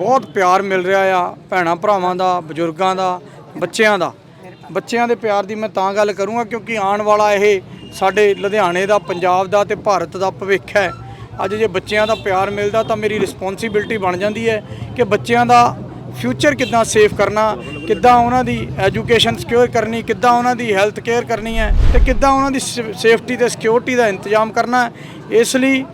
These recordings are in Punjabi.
ਬਹੁਤ ਪਿਆਰ ਮਿਲ ਰਿਹਾ ਆ ਭੈਣਾਂ ਭਰਾਵਾਂ ਦਾ, ਬਜ਼ੁਰਗਾਂ ਦਾ, ਬੱਚਿਆਂ ਦਾ। ਬੱਚਿਆਂ ਦੇ ਪਿਆਰ ਦੀ ਮੈਂ ਤਾਂ ਗੱਲ ਕਰੂੰਗਾ ਕਿਉਂਕਿ ਆਉਣ ਵਾਲਾ ਇਹ ਸਾਡੇ ਲੁਧਿਆਣੇ ਦਾ, ਪੰਜਾਬ ਦਾ ਤੇ ਭਾਰਤ ਦਾ ਭਵਿੱਖ ਹੈ। ਅੱਜ ਜੇ ਬੱਚਿਆਂ ਦਾ ਪਿਆਰ ਮਿਲਦਾ ਤਾਂ ਮੇਰੀ ਰਿਸਪੌਂਸਿਬਿਲਟੀ ਬਣ ਜਾਂਦੀ ਹੈ ਕਿ ਬੱਚਿਆਂ ਦਾ ਫਿਊਚਰ ਕਿੱਦਾਂ ਸੇਫ ਕਰਨਾ, ਕਿੱਦਾਂ ਉਹਨਾਂ ਦੀ ਐਜੂਕੇਸ਼ਨ ਸਿਕਿਉਰ ਕਰਨੀ, ਕਿੱਦਾਂ ਉਹਨਾਂ ਦੀ ਹੈਲਥ ਕੇਅਰ ਕਰਨੀ ਹੈ ਤੇ ਕਿੱਦਾਂ ਉਹਨਾਂ ਦੀ ਸੇਫਟੀ ਤੇ ਸਿਕਿਉਰਿਟੀ ਦਾ ਇੰਤਜ਼ਾਮ ਕਰਨਾ। ਇਸ ਲਈ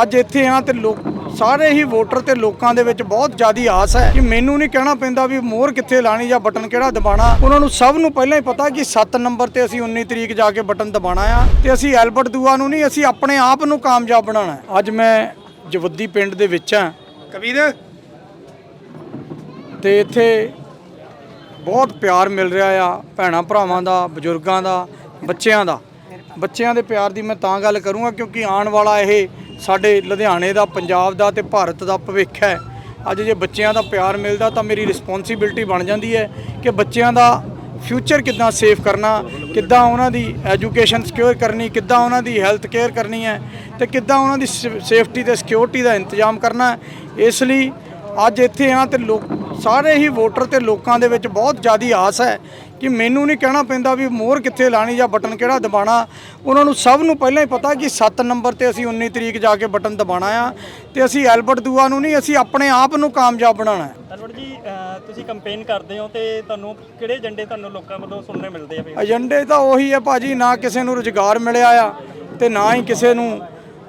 ਅੱਜ ਇੱਥੇ ਆ ਤੇ ਲੋਕ ਸਾਰੇ ਹੀ ਵੋਟਰ ਤੇ ਲੋਕਾਂ ਦੇ ਵਿੱਚ ਬਹੁਤ ਜ਼ਿਆਦੀ ਆਸ ਹੈ ਕਿ ਮੈਨੂੰ ਨਹੀਂ ਕਹਿਣਾ ਪੈਂਦਾ ਵੀ ਮੋਹਰ ਕਿੱਥੇ ਲਾਣੀ ਜਾਂ ਬਟਨ ਕਿਹੜਾ ਦਬਾਣਾ ਉਹਨਾਂ ਨੂੰ ਸਭ ਨੂੰ ਪਹਿਲਾਂ ਹੀ ਪਤਾ ਕਿ 7 ਨੰਬਰ ਤੇ ਅਸੀਂ 19 ਤਰੀਕ ਜਾ ਕੇ ਬਟਨ ਦਬਾਣਾ ਆ ਤੇ ਅਸੀਂ ਐਲਬਰਟ ਦੂਆ ਨੂੰ ਨਹੀਂ ਅਸੀਂ ਆਪਣੇ ਆਪ ਨੂੰ ਕਾਮਯਾਬ ਬਣਾਉਣਾ ਹੈ। ਅੱਜ ਮੈਂ ਜਵੱਦੀ ਪਿੰਡ ਦੇ ਵਿੱਚ ਆ। ਕਬੀਰ। ਤੇ ਇੱਥੇ ਬਹੁਤ ਪਿਆਰ ਮਿਲ ਰਿਹਾ ਆ ਭੈਣਾਂ ਭਰਾਵਾਂ ਦਾ ਬਜ਼ੁਰਗਾਂ ਦਾ ਬੱਚਿਆਂ ਦਾ। ਬੱਚਿਆਂ ਦੇ ਪਿਆਰ ਦੀ ਮੈਂ ਤਾਂ ਗੱਲ ਕਰੂੰਗਾ ਕਿਉਂਕਿ ਆਉਣ ਵਾਲਾ ਇਹ ਸਾਡੇ ਲੁਧਿਆਣੇ ਦਾ, ਪੰਜਾਬ ਦਾ ਤੇ ਭਾਰਤ ਦਾ ਭਵਿੱਖ ਹੈ। ਅੱਜ ਜੇ ਬੱਚਿਆਂ ਦਾ ਪਿਆਰ ਮਿਲਦਾ ਤਾਂ ਮੇਰੀ ਰਿਸਪੌਂਸਿਬਿਲਟੀ ਬਣ ਜਾਂਦੀ ਹੈ ਕਿ ਬੱਚਿਆਂ ਦਾ ਫਿਊਚਰ ਕਿੱਦਾਂ ਸੇਫ ਕਰਨਾ, ਕਿੱਦਾਂ ਉਹਨਾਂ ਦੀ ਐਜੂਕੇਸ਼ਨ ਸਿਕਿਉਰ ਕਰਨੀ, ਕਿੱਦਾਂ ਉਹਨਾਂ ਦੀ ਹੈਲਥ ਕੇਅਰ ਕਰਨੀ ਹੈ ਤੇ ਕਿੱਦਾਂ ਉਹਨਾਂ ਦੀ ਸੇਫਟੀ ਤੇ ਸਿਕਿਉਰਿਟੀ ਦਾ ਇੰਤਜ਼ਾਮ ਕਰਨਾ ਇਸ ਲਈ ਅੱਜ ਇੱਥੇ ਆ ਤੇ ਲੋਕ, ਸਾਰੇ ਹੀ ਵੋਟਰ ਤੇ ਲੋਕਾਂ ਦੇ ਵਿੱਚ ਬਹੁਤ ਜ਼ਿਆਦੀ ਆਸ ਹੈ ਕਿ ਮੈਨੂੰ ਨਹੀਂ ਕਹਿਣਾ ਪੈਂਦਾ ਵੀ ਮੋਹਰ ਕਿੱਥੇ ਲਾਣੀ ਜਾਂ ਬਟਨ ਕਿਹੜਾ ਦਬਾਣਾ ਉਹਨਾਂ ਨੂੰ ਸਭ ਨੂੰ ਪਹਿਲਾਂ ਹੀ ਪਤਾ ਕਿ 7 ਨੰਬਰ ਤੇ ਅਸੀਂ 19 ਤਰੀਕ ਜਾ ਕੇ ਬਟਨ ਦਬਾਣਾ ਆ ਤੇ ਅਸੀਂ ਐਲਬਰਟ ਦੂਆ ਨੂੰ ਨਹੀਂ ਅਸੀਂ ਆਪਣੇ ਆਪ ਨੂੰ ਕਾਮਯਾਬ ਬਣਾਉਣਾ ਹੈ। ਅਨਵਰ ਜੀ ਤੁਸੀਂ ਕੰਪੇਨ ਕਰਦੇ ਹੋ ਤੇ ਤੁਹਾਨੂੰ ਕਿਹੜੇ ਏਜੰਡੇ ਤੁਹਾਨੂੰ ਲੋਕਾਂ ਵੱਲੋਂ ਸੁਣਨੇ ਮਿਲਦੇ ਆ ਏਜੰਡੇ ਤਾਂ ਉਹੀ ਹੈ ਭਾਜੀ ਨਾ ਕਿਸੇ ਨੂੰ ਰੁਜ਼ਗਾਰ ਮਿਲਿਆ ਆ ਤੇ ਨਾ ਹੀ ਕਿਸੇ ਨੂੰ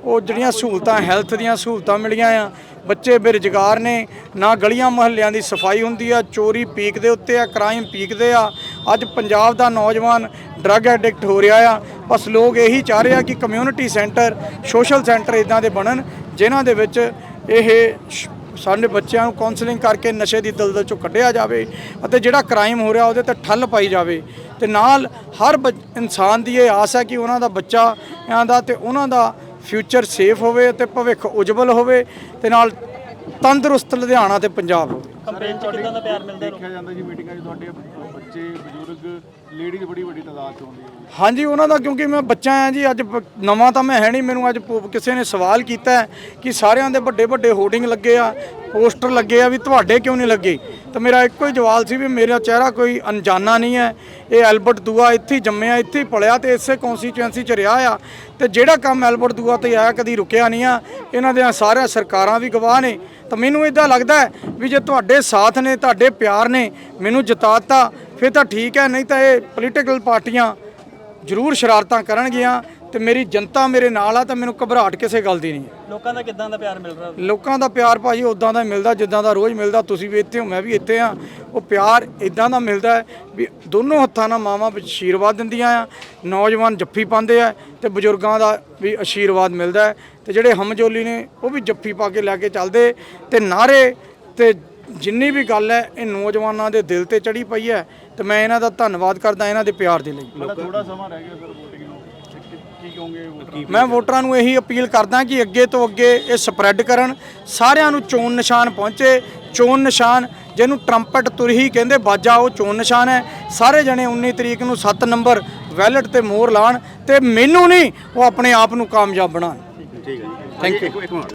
ਉਹ ਜਿਹੜੀਆਂ ਸਹੂਲਤਾਂ ਹੈਲਥ ਦੀਆਂ ਸਹੂਲਤਾਂ ਮਿਲੀਆਂ ਆ। ਬੱਚੇ ਬੇਰੁਜ਼ਗਾਰ ਨੇ ਨਾ ਗਲੀਆਂ ਮੁਹੱਲਿਆਂ ਦੀ ਸਫ਼ਾਈ ਹੁੰਦੀ ਆ ਚੋਰੀ ਪੀਕ ਦੇ ਉੱਤੇ ਆ ਕ੍ਰਾਈਮ ਪੀਕ ਦੇ ਆ। ਅੱਜ ਪੰਜਾਬ ਦਾ ਨੌਜਵਾਨ ਡਰੱਗ ਐਡਿਕਟ ਹੋ ਰਿਹਾ ਆ। ਬਸ ਲੋਕ ਇਹੀ ਚਾਹ ਰਹੇ ਆ ਕਿ ਕਮਿਊਨਿਟੀ ਸੈਂਟਰ ਸੋਸ਼ਲ ਸੈਂਟਰ ਇਦਾਂ ਦੇ ਬਣਨ ਜਿਨ੍ਹਾਂ ਦੇ ਵਿੱਚ ਇਹ ਸਾਡੇ ਬੱਚਿਆਂ ਨੂੰ ਕਾਉਂਸਲਿੰਗ ਕਰਕੇ ਨਸ਼ੇ ਦੀ ਦਲਦਲ ਚੋਂ ਕੱਢਿਆ ਜਾਵੇ ਅਤੇ ਜਿਹੜਾ ਕ੍ਰਾਈਮ ਹੋ ਰਿਹਾ ਉਹਦੇ ਤੇ ਠੱਲ ਪਾਈ ਜਾਵੇ। ਤੇ ਨਾਲ ਹਰ ਇਨਸਾਨ ਦੀ ਇਹ ਆਸ ਹੈ ਕਿ ਉਹਨਾਂ ਦਾ ਬੱਚਾ ਆਂ ਦਾ ਤੇ ਉਹਨਾਂ ਦਾ ਫਿਊਚਰ ਸੇਫ ਹੋਵੇ ਤੇ ਭਵਿੱਖ ਉਜਵਲ ਹੋਵੇ ਤੇ ਨਾਲ ਤੰਦਰੁਸਤ ਲੁਧਿਆਣਾ ਤੇ ਪੰਜਾਬ ਹੋਵੇ। ਕੰਪੇਨ ਚ ਕਿਦਾਂ ਦਾ ਪਿਆਰ ਮਿਲਦਾ ਦੇਖਿਆ ਜਾਂਦਾ ਜੀ ਮੀਟਿੰਗਾਂ 'ਚ ਤੁਹਾਡੇ ਬੱਚੇ ਬਜ਼ੁਰਗ ਲੇਡੀਜ਼ ਬੜੀ ਵੱਡੀ ਤਾਦਾਦ 'ਚ ਆਉਂਦੀ ਹੈ ਹਾਂਜੀ, ਉਹਨਾਂ ਦਾ ਕਿਉਂਕਿ ਮੈਂ ਬੱਚਾ ਆ ਜੀ, ਅੱਜ ਬ- ਨਵਾਂ ਤਾਂ ਮੈਂ ਹੈ ਨਹੀਂ, ਮੈਨੂੰ ਅੱਜ ਪ- ਕਿਸੇ ਨੇ ਸਵਾਲ ਕੀਤਾ ਹੈ ਕਿ ਸਾਰਿਆਂ ਦੇ ਵੱਡੇ ਵੱਡੇ ਹੋਰਡਿੰਗ ਲੱਗੇ ਆ, ਪੋਸਟਰ ਲੱਗੇ ਆ ਵੀ ਤੁਹਾਡੇ ਕਿਉਂ ਨਹੀਂ ਲੱਗੇ? ਤਾਂ ਮੇਰਾ ਇੱਕੋ ਹੀ ਜਵਾਬ ਸੀ ਵੀ ਮੇਰਾ ਚਿਹਰਾ ਕੋਈ ਅਣਜਾਣਾ ਨਹੀਂ ਹੈ। ਇਹ ਐਲਬਰਟ ਦੂਆ ਇੱਥੇ ਜੰਮਿਆ, ਇੱਥੇ ਹੀ ਪਲਿਆ ਤੇ ਇਸੇ ਕੌਂਸਟੀਚੁਐਂਸੀ 'ਚ ਰਿਹਾ ਆ। ਤੇ ਜਿਹੜਾ ਕੰਮ ਐਲਬਰਟ ਦੂਆ ਤੇ ਆਇਆ ਕਦੀ ਰੁਕਿਆ ਨਹੀਂ ਆ। ਇਹਨਾਂ ਦੀਆਂ ਸਾਰਿਆਂ ਸਰਕਾਰਾਂ ਵੀ ਗਵਾਹ ਨੇ। ਤਾਂ ਮੈਨੂੰ ਇਦਾਂ ਲੱਗਦਾ ਵੀ ਜੇ ਤੁਹਾਡੇ ਸਾਥ ਨੇ, ਤੁਹਾਡੇ ਪਿਆਰ ਨੇ ਮੈਨੂੰ ਜਿਤਾਤਾ, ਫਿਰ ਤਾਂ ਠੀਕ ਹੈ, ਨਹੀਂ ਤਾਂ ਇਹ ਪੋਲੀਟੀਕਲ ਪਾਰਟੀਆਂ ਜ਼ਰੂਰ ਸ਼ਰਾਰਤਾਂ ਕਰਨਗੀਆਂ। ਤੇ ਮੇਰੀ ਜਨਤਾ ਮੇਰੇ ਨਾਲ ਆ ਤਾਂ ਮੈਨੂੰ ਘਬਰਾਹਟ ਕਿਸੇ ਗੱਲ ਦੀ ਨਹੀਂ। ਹੈ ਲੋਕਾਂ ਦਾ ਕਿਦਾਂ ਦਾ ਪਿਆਰ ਮਿਲ ਰਿਹਾ? ਲੋਕਾਂ ਦਾ ਪਿਆਰ ਭਾਜੀ ਉਦਾਂ ਦਾ ਮਿਲਦਾ ਜਿੱਦਾਂ ਦਾ ਰੋਜ਼ ਮਿਲਦਾ ਤੁਸੀਂ ਵੀ ਇੱਥੇ ਹੋ ਮੈਂ ਵੀ ਇੱਥੇ ਆ ਉਹ ਪਿਆਰ ਇਦਾਂ ਦਾ ਮਿਲਦਾ ਹੈ ਵੀ ਦੋਨੋਂ ਹੱਥਾਂ ਨਾਲ ਮਾਵਾਂ ਆਸ਼ੀਰਵਾਦ ਦਿੰਦੀਆਂ ਆ ਨੌਜਵਾਨ ਜੱਫੀ ਪਾਉਂਦੇ ਆ ਤੇ ਬਜ਼ੁਰਗਾਂ ਦਾ ਵੀ ਆਸ਼ੀਰਵਾਦ ਮਿਲਦਾ ਹੈ। ਤੇ ਜਿਹੜੇ ਹਮਜੋਲੀ ਨੇ ਉਹ ਵੀ ਜੱਫੀ ਪਾ ਕੇ ਲੈ ਕੇ ਚੱਲਦੇ। ਤੇ ਨਾਰੇ ਤੇ ਜਿੰਨੀ ਵੀ ਗੱਲ ਹੈ ਇਹ ਨੌਜਵਾਨਾਂ ਦੇ ਦਿਲ ਤੇ ਚੜੀ ਪਈ ਹੈ। ਤੇ ਮੈਂ ਇਹਨਾਂ ਦਾ ਧੰਨਵਾਦ ਕਰਦਾ ਇਹਨਾਂ ਦੇ ਪਿਆਰ ਦੇ ਲਈ। ਥੋੜਾ ਸਮਾਂ ਰਹਿ ਗਿਆ ਸਰ VOTING ਨੂੰ। ਕੀ- ਕਹੋਗੇ ਵੋਟਰਾਂ ਮੈਂ ਵੋਟਰਾਂ ਨੂੰ ਇਹੀ ਅਪੀਲ ਕਰਦਾ ਕਿ ਅੱਗੇ ਤੋਂ ਅੱਗੇ ਇਹ ਸਪਰੈਡ ਕਰਨ ਸਾਰਿਆਂ ਨੂੰ ਚੋਣ ਨਿਸ਼ਾਨ ਪਹੁੰਚੇ ਚੋਣ ਨਿਸ਼ਾਨ ਜਿਹਨੂੰ ਟਰੰਪਟ ਤੁਰਹੀ ਕਹਿੰਦੇ ਬਾਜਾ ਉਹ ਚੋਣ ਨਿਸ਼ਾਨ ਹੈ। ਸਾਰੇ ਜਣੇ 19 ਤਰੀਕ ਨੂੰ 7 ਨੰਬਰ ਵੈਲਟ ਤੇ ਮੋਹਰ ਲਾਣ ਤੇ ਮੈਨੂੰ ਨਹੀਂ ਉਹ ਆਪਣੇ ਆਪ ਨੂੰ ਕਾਮਯਾਬ ਬਣਾਉਣ। ਠੀਕ ਹੈ ਥੈਂਕ ਯੂ